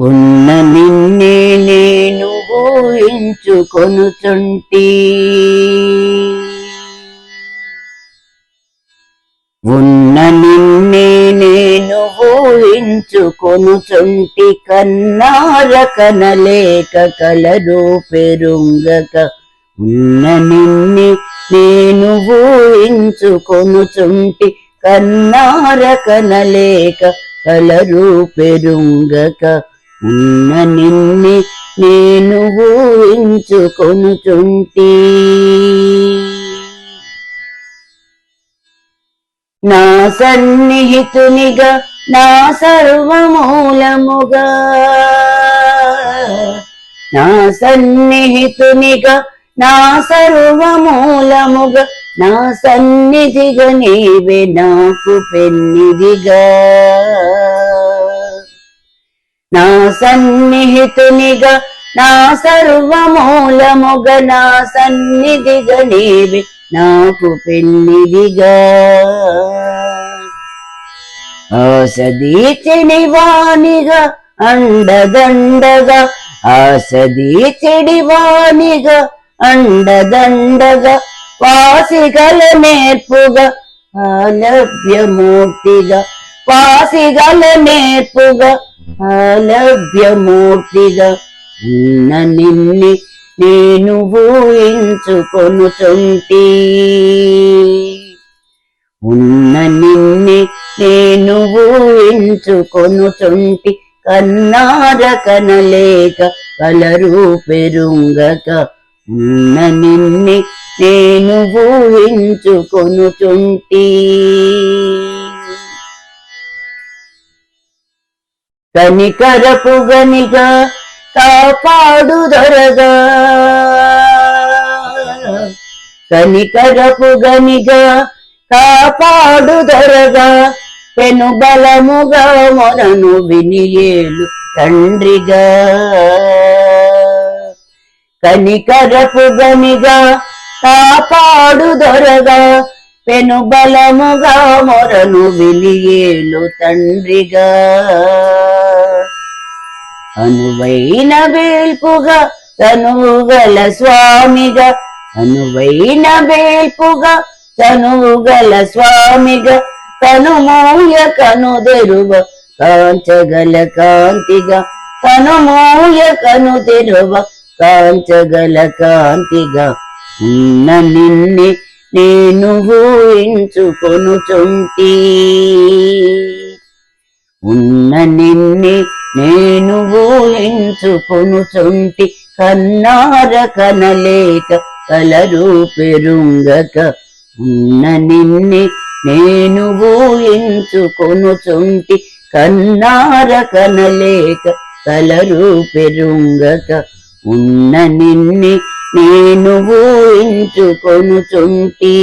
ఉన్న నిన్నే నేను ఊహించుకొనుచుంటి. ఉన్న నిన్నే నేను ఊహించుకొనుచుంటి కన్నార కనలేక కలరు పెరుంగక. ఉన్న నిన్నే నేను ఊహించుకొనుచుంటి కన్నార కనలేక కలరు పెరుంగక. ఉన్న నిన్నే నేను ఊహించుకొనుచుంటి. నా సన్నిహితునిగా నా సర్వమూలముగా. నా సన్నిహితునిగా నా సర్వమూలముగా. నా సన్నిధిగా నీవే నాకు పెన్నిదిగా. నా సన్నిహితునిగా నా సర్వమూలముగ నా సన్నిధిగా నీవి నాకు పెళ్ళిదిగా ఆసదీచిని వానిగా అండదండగా ఆసదీచిడి వానిగా అండదండగా వాసిగల నేర్పుగా ఆలభ్యమూర్తిగా వాసిగల నేర్పుగా ఆలభ్యమూర్తిగా ఉన్న నిన్ని నేను ఊహించుకొనుచుంటి. ఉన్న నిన్ని నేను ఊహించుకొనుచుంటి. కన్నార కనలేక కలరు పెరుంగక ఉన్న నిన్ని నేను ఊహించుకొనుచుంటి. కనికరపు గనిగా కాపాడు దొరగా కనికరపు గనిగా కాపాడు దొరగా పెను బలముగా మొరను వినియేలు తండ్రిగా. కనికరపు గనిగా కాపాడు దొరగా పెను బలముగా మొరను వినియేలు తండ్రిగా. అనువైన వేల్పుగా తనువుగల స్వామిగా. అనువైన వేల్పుగా తనువు గల స్వామిగా కనుమూయ కనుదెరువ కాంచగల కాంతిగా. కనుమూయ కనుదెరువ కాంచగల కాంతిగా. ఉన్న నిన్నే నేను ఊహించుకొనుచుంటి. ఉన్న నిన్నే నేను ఊహించుకొనుచుంటి కన్నార కనలేక కలరు పెరుంగక ఉన్న నిన్ని నేను ఊహించుకొనుచుంటి కన్నార కనలేక కలరు పెరుంగక ఉన్న నిన్ని నేను ఊహించుకొనుచుంటి